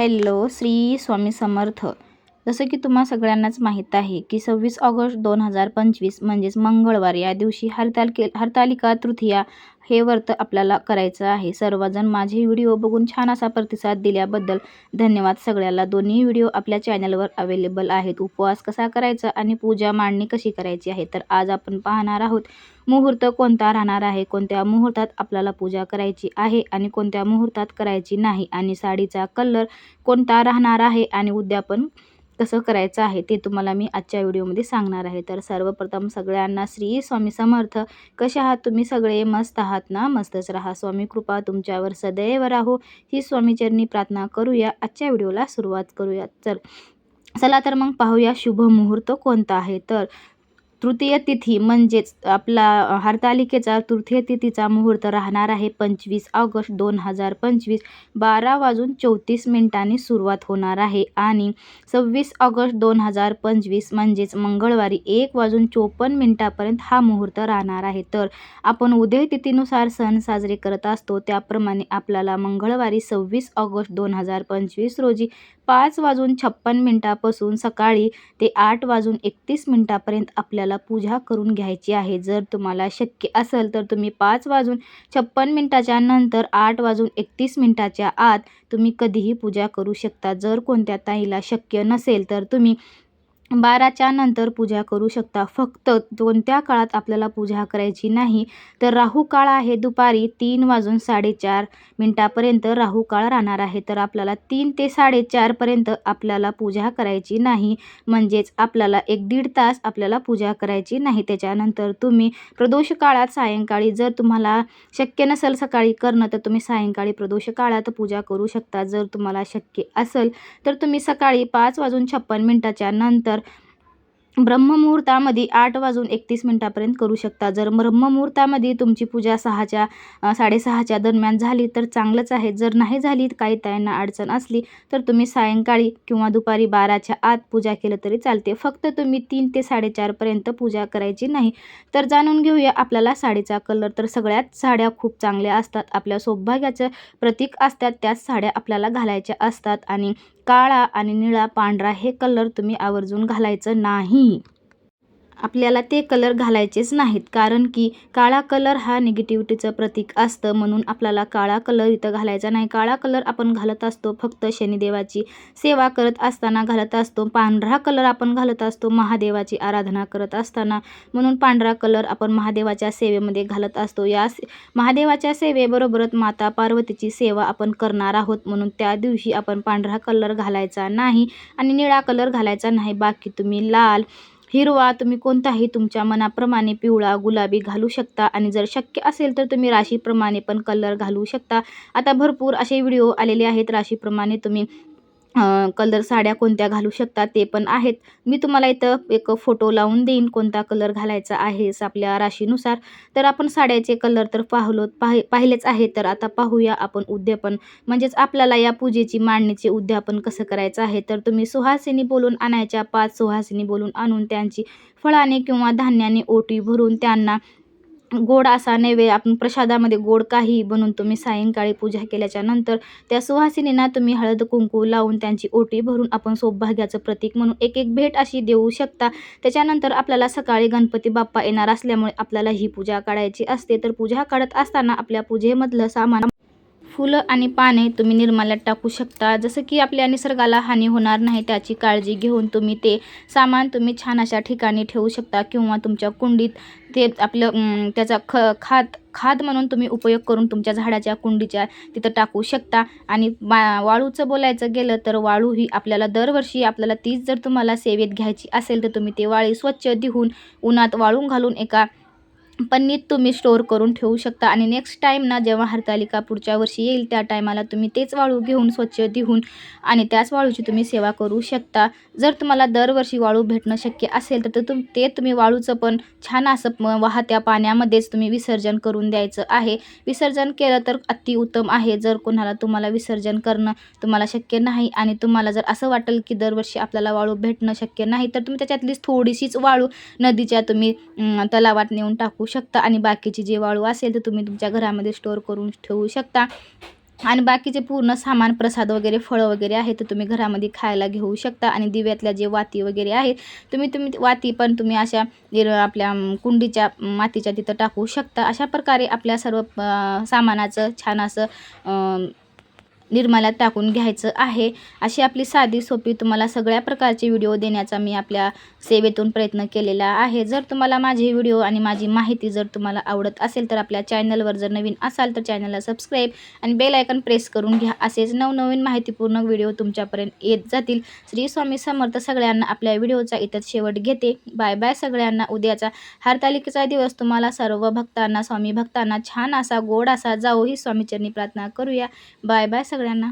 Hello Shri Swami Samarth. जसं की तुम्हा सगळ्यांनाच माहीत आहे की सव्वीस ऑगस्ट दोन हजार पंचवीस म्हणजेच मंगळवार या दिवशी हरतालिके हरतालिका तृतीया हे व्रत आपल्याला करायचं आहे. सर्वजण माझे व्हिडिओ बघून छान असा प्रतिसाद दिल्याबद्दल धन्यवाद. सगळ्याला दोन्ही व्हिडिओ आपल्या चॅनलवर अवेलेबल आहेत. उपवास कसा करायचा आणि पूजा मांडणी कशी करायची आहे? तर आज आपण पाहणार आहोत मुहूर्त कोणता राहणार आहे कोणत्या मुहूर्तात आपल्याला पूजा करायची आहे आणि कोणत्या मुहूर्तात करायची नाही आणि साडीचा कलर कोणता राहणार आहे आणि उद्यापन कसं करायचं आहे ते तुम्हाला मी आजच्या व्हिडिओमध्ये सांगणार आहे. तर सर्वप्रथम सगळ्यांना श्री स्वामी समर्थ. कसे आहात तुम्ही सगळे? मस्त आहात ना? मस्तच राहा. स्वामी कृपा तुमच्यावर सदैव राहो. ही स्वामीचरणी प्रार्थना करूया. आजच्या व्हिडिओला सुरुवात करूया. चल. चला तर मग पाहूया शुभ मुहूर्त कोणता आहे? तर तृतीय तिथी म्हणजेच आपला हरतालिकेचा तृतीय तिथीचा मुहूर्त राहणार आहे पंचवीस ऑगस्ट दोन हजार पंचवीस. बारा वाजून चौतीस मिनिटांनी सुरुवात होणार आहे आणि सव्वीस ऑगस्ट दोन हजार पंचवीस म्हणजेच मंगळवारी एक वाजून चोपन्न मिनिटापर्यंत हा मुहूर्त राहणार आहे. तर आपण उदय तिथीनुसार सण साजरे करत असतो. त्याप्रमाणे आपल्याला मंगळवारी सव्वीस ऑगस्ट दोन हजार पंचवीस रोजी पाच वाजून छप्पन मिनटापासून सकाळी ते आठ वाजून एकतीस मिनटापर्यंत आपल्याला पूजा करून घ्यायची आहे. जर तुम्हाला शक्य असेल तर तुम्ही पाच वाजून छप्पन मिनटाच्या नंतर आठ वाजून एकतीस मिनटाच्या आत तुम्ही कधीही पूजा करू शकता. जर कोणत्या ताईला शक्य नसेल तर तुम्ही बाराच्या नंतर पूजा करू शकता. फक्त कोणत्या काळात आपल्याला पूजा करायची नाही तर राहू काळ आहे दुपारी तीन वाजून साडेचार मिनटापर्यंत राहू काळ राहणार आहे. तर आपल्याला तीन ते साडेचारपर्यंत आपल्याला पूजा करायची नाही म्हणजेच आपल्याला एक दीड तास आपल्याला पूजा करायची नाही. त्याच्यानंतर तुम्ही प्रदोष काळात सायंकाळी जर तुम्हाला शक्य नसेल सकाळी करणं तर तुम्ही सायंकाळी प्रदोष काळात पूजा करू शकता. जर तुम्हाला शक्य असेल तर तुम्ही सकाळी पाच वाजून छप्पन मिनटाच्या नंतर episode ब्रह्ममुहूर्तामध्ये आठ वाजून एकतीस मिनटापर्यंत करू शकता. जर ब्रह्ममुहूर्तामध्ये तुमची पूजा सहाच्या साडेसहाच्या दरम्यान झाली तर चांगलंच आहे. जर नाही झाली काही त्यांना अडचण असली तर तुम्ही सायंकाळी किंवा दुपारी बाराच्या आत पूजा केलं तरी चालते. फक्त तुम्ही तीन ते साडेचारपर्यंत पूजा करायची नाही. तर जाणून घेऊया आपल्याला साडीचा कलर. तर सगळ्यात साड्या खूप चांगल्या असतात. आपल्या सौभाग्याचं प्रतीक असतात. त्याच साड्या आपल्याला घालायच्या असतात. आणि काळा आणि निळा पांढरा हे कलर तुम्ही आवर्जून घालायचं नाही. নি आपल्याला ते कलर घालायचेच नाहीत. कारण की काळा कलर हा निगेटिव्हिटीचं प्रतीक असतं म्हणून आपल्याला काळा कलर इथं घालायचा नाही. काळा कलर आपण घालत असतो फक्त शनिदेवाची सेवा करत असताना घालत असतो. पांढरा कलर आपण घालत असतो महादेवाची आराधना करत असताना. म्हणून पांढरा कलर आपण महादेवाच्या सेवेमध्ये घालत असतो. या महादेवाच्या सेवेबरोबरच माता पार्वतीची सेवा आपण करणार आहोत म्हणून त्या दिवशी आपण पांढरा कलर घालायचा नाही आणि निळा कलर घालायचा नाही. बाकी तुम्ही लाल हिरवा तुम्ही कोणताही तुमच्या मनाप्रमाणे पिवळा गुलाबी घालू शकता. आणि जर शक्य असेल तर तुम्ही राशीप्रमाणे पण कलर घालू शकता. आता भरपूर असे व्हिडिओ आलेले आहेत. राशीप्रमाणे तुम्ही कलर साड्या कोणत्या घालू शकता ते पण आहेत. मी तुम्हाला इथं एक फोटो लावून देईन कोणता कलर घालायचा आहे आपल्या राशीनुसार. तर आपण साड्याचे कलर तर पाहलो पाहि पाहिलेच आहे. तर आता पाहूया आपण उद्यापन. म्हणजेच आपल्याला या पूजेची मांडणीचे उद्यापन कसं करायचं आहे? तर तुम्ही सुहासिनी बोलून आणायच्या पाच सुहासिनी बोलून आणून त्यांची फळाने किंवा धान्याने ओटी भरून त्यांना गोड असा नैवे आपण प्रसादामध्ये गोड काही बनवून तुम्ही सायंकाळी पूजा केल्याच्यानंतर त्या सुहासिनींना तुम्ही हळद कुंकू लावून त्यांची ओटी भरून आपण सौभाग्याचं प्रतीक म्हणून एक एक भेट अशी देऊ शकता. त्याच्यानंतर आपल्याला सकाळी गणपती बाप्पा येणार असल्यामुळे आपल्याला ही पूजा काढायची असते. तर पूजा काढत असताना आपल्या पूजेमधलं सामान फुलं आणि पाने तुम्ही निर्माल्यात टाकू शकता. जसं की आपल्या निसर्गाला हानी होणार नाही त्याची काळजी घेऊन तुम्ही ते सामान तुम्ही छान अशा ठिकाणी ठेवू शकता किंवा तुमच्या कुंडीत ते आपलं त्याचा ख खाद खाद म्हणून तुम्ही उपयोग करून तुमच्या झाडाच्या कुंडीच्या तिथं टाकू शकता. आणि मा वाळूचं बोलायचं गेलं तर वाळू ही आपल्याला दरवर्षी आपल्याला तीच जर तुम्हाला सेवेत घ्यायची असेल तर तुम्ही ते वाळी स्वच्छ धुवून उन्हात वाळून घालून एका पन्नीत तुम्ही स्टोअर करून ठेवू शकता. आणि नेक्स्ट टाईम ना जेव्हा हरतालिका पुढच्या वर्षी येईल त्या टायमाला तुम्ही तेच वाळू घेऊन स्वच्छ धुवून आणि त्याच वाळूची तुम्ही सेवा करू शकता. जर तुम्हाला दरवर्षी वाळू भेटणं शक्य असेल तर तुम ते तुम्ही वाळूचं पण छान असं वाहत्या पाण्यामध्येच तुम्ही विसर्जन करून द्यायचं आहे. विसर्जन केलं तर अतिउत्तम आहे. जर कोणाला तुम्हाला विसर्जन करणं तुम्हाला शक्य नाही आणि तुम्हाला जर असं वाटेल की दरवर्षी आपल्याला वाळू भेटणं शक्य नाही तर तुम्ही त्याच्यातलीच थोडीशीच वाळू नदीच्या तुम्ही तलावात नेऊन टाकू शकता आणि बाकीची जे वाळू असेल तर तुम्ही तुमच्या घरामध्ये स्टोअर करून ठेवू शकता. आणि बाकीचे पूर्ण सामान प्रसाद वगैरे फळं वगैरे आहे तर तुम्ही घरामध्ये खायला घेऊ शकता. आणि दिव्यातल्या जे वाती वगैरे आहेत तुम्ही तुम्ही वाती पण तुम्ही अशा निर आपल्या कुंडीच्या मातीच्या तिथं टाकू शकता. अशा प्रकारे आपल्या सर्व सामानाचं छान असं निर्माल्यात टाकून घ्यायचं आहे. अशी आपली साधी सोपी तुम्हाला सगळ्या प्रकारचे व्हिडिओ देण्याचा मी आपल्या सेवेतून प्रयत्न केलेला आहे. जर तुम्हाला माझे व्हिडिओ आणि माझी माहिती जर तुम्हाला आवडत असेल तर आपल्या चॅनलवर जर नवीन असाल तर चॅनलला सबस्क्राईब आणि बेल आयकन प्रेस करून घ्या. असेच नवनवीन माहितीपूर्ण व्हिडिओ तुमच्यापर्यंत येत जातील. श्री स्वामी समर्थ सगळ्यांना आपल्या व्हिडिओचा इथं शेवट घेते. बाय बाय सगळ्यांना. उद्याचा हरतालिकेचा दिवस तुम्हाला सर्व भक्तांना स्वामी भक्तांना छान असा गोड असा जाओ ही स्वामीचरणी प्रार्थना करूया. बाय बाय রান্না